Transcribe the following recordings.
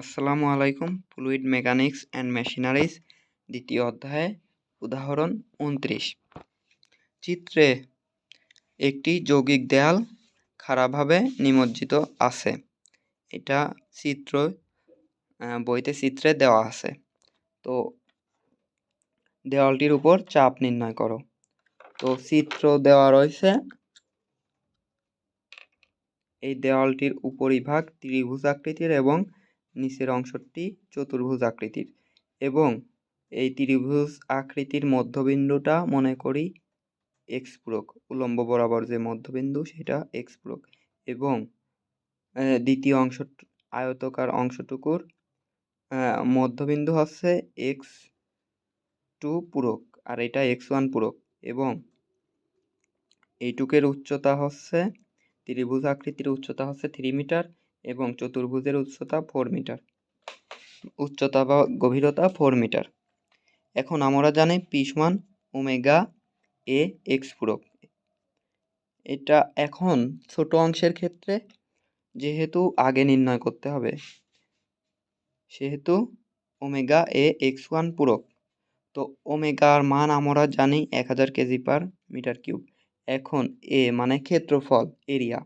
আসসালামু আলাইকুম, fluid mechanics and machineries, দ্বিতীয় অধ্যায়ে, উদাহরণ উনত্রিশ। চিত্রে একটি যৌগিক দেয়াল খারাপভাবে নিমজ্জিত আছে। এটা চিত্র বইতে চিত্রে দেওয়া আছে। তো দেওয়ালটির উপর চাপ নির্ণয় করো। তো চিত্র দেওয়া রয়েছে, এই দেওয়ালটির উপরিভাগ ত্রিভুজ আকৃতির এবং নিচের অংশটি চতুর্ভুজ আকৃতির এবং এই ত্রিভুজ আকৃতির মধ্যবিন্দুটা মনে করি এক্স পূরক, উলম্ব বরাবর যে মধ্যবিন্দু সেটা এক্স পূরক এবং দ্বিতীয় অংশ, আয়তকার অংশটুকুর মধ্যবিন্দু হচ্ছে এক্স টু পূরক আর এটা এক্স ওয়ান পূরক এবং এইটুকের উচ্চতা হচ্ছে, ত্রিভুজ আকৃতির উচ্চতা হচ্ছে থ্রি মিটার এবং চতুর্ভুজের উচ্চতা ফোর মিটার উচ্চতা বা গভীরতা ফোর মিটার এখন আমরা জানি পি সমান ওমেগা এ এক্স পূরক। এটা এখন ছোট অংশের ক্ষেত্রে যেহেতু আগে নির্ণয় করতে হবে, সেহেতু ওমেগা এ এক্স ওয়ান পূরক। তো ওমেগার মান আমরা জানি এক হাজার কেজি পার মিটার কিউব। এখন এ মানে ক্ষেত্রফল, এরিয়া।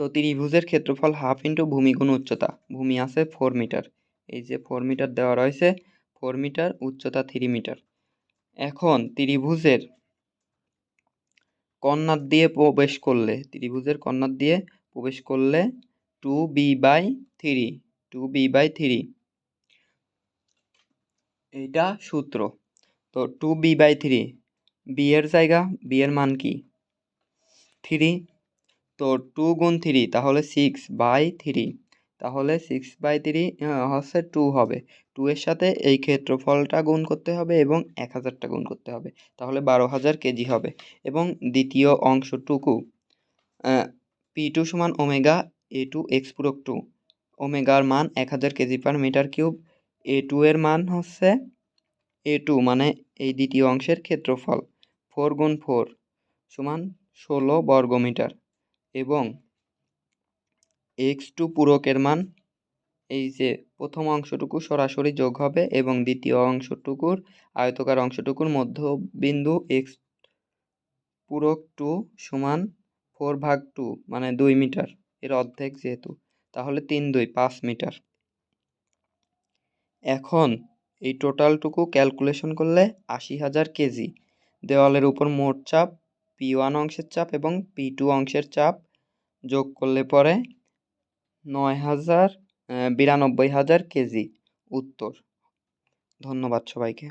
তো ত্রিভুজের ক্ষেত্রফল হাফ ইন্টু ভূমি গুণ উচ্চতা। ভূমি আছে ফোর মিটার এই যে ফোর মিটার দেওয়া রয়েছে ফোর মিটার উচ্চতা থ্রি মিটার এখন ত্রিভুজের কর্নার দিয়ে প্রবেশ করলে, ত্রিভুজের কর্নার দিয়ে প্রবেশ করলে two B by three two B by three এইটা সূত্র। তো two B by three B এর জায়গা বি এর মান কি? থ্রি তো টু গুণ থ্রি তাহলে সিক্স বাই থ্রি তাহলে সিক্স বাই থ্রি হচ্ছে টু হবে। টু এর সাথে এই ক্ষেত্রফলটা গুণ করতে হবে এবং এক হাজারটা গুণ করতে হবে, তাহলে বারো হাজার কেজি হবে। এবং দ্বিতীয় অংশটুকু পি টু সমান ওমেগা এ টু এক্স পূরক টু ওমেগার মান এক হাজার KG per metre cube A two এর মান হচ্ছে এ টু মানে এই দ্বিতীয় অংশের ক্ষেত্রফল ফোর গুণ ফোর সমান ষোলো বর্গমিটার। এবং এক্স টু পূরকের মান, এই যে প্রথম অংশটুকু সরাসরি যোগ হবে এবং দ্বিতীয় অংশটুকুর, আয়তকার অংশটুকুর মধ্যবিন্দু এক্স পূরক টু সমান ফোর ভাগ টু মানে দুই মিটার, এর অর্ধেক যেহেতু, তাহলে তিন দুই, পাঁচ মিটার। এখন এই টোটালটুকু ক্যালকুলেশন করলে আশি হাজার কেজি, দেওয়ালের উপর মোট চাপ পি ওয়ান অংশের চাপ এবং পি টু অংশের চাপ যোগ করলে পরে নয় হাজার বিরানব্বই হাজার কেজি উত্তর। ধন্যবাদ সবাইকে।